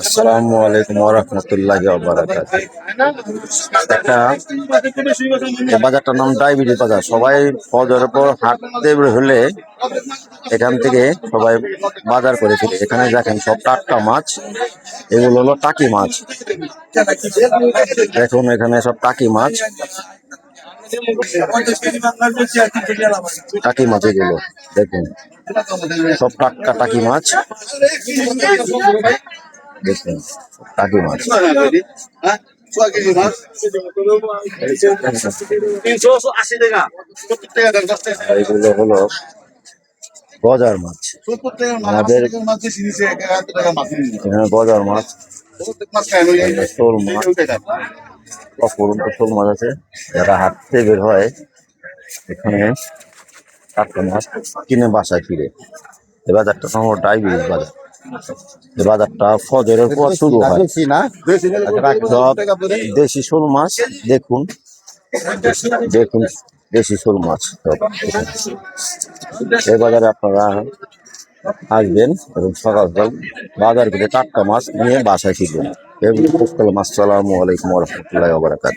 আসসালামু আলাইকুম ওরহমতুল্লাহ একটা এই বাজারটার নাম ডায়াবেটিস বাজার। সবাই ফজরের পর হাঁটতে হলে এখান থেকে সবাই বাজার করে ফেলে এখানে দেখেন সব টাটকা মাছ, এগুলো হলো টাকি মাছ। দেখুন এখানে সব টাকি মাছ। টাকি মাছ এগুলো দেখুন। সব টাটকা টাকি মাছ। দেখুন টাকি মাছ। এগুলো হলো গজার আমাদের গজার শোল মাছ। অপরন্ত শোল মাছ আছে। যারা হাঁটতে বের হয় এখানে টাটকা মাছ কিনে বাসায় ফিরে। এ বাজারটা সম্ভব ডায়াবেটিস বাজার। এ বাজারটা ফজরের পর শুরু হয়। দেশি শোল মাছ দেখুন। দেখুন দেশি শোল মাছ এই বাজারে আপনারা আসবেন এবং সকাল সকাল বাজার করে টাটকা মাছ নিয়ে বাসায় ফিরবেন। এবং আসসালামু আলাইকুম রহমতুল্লাহ বারাকাত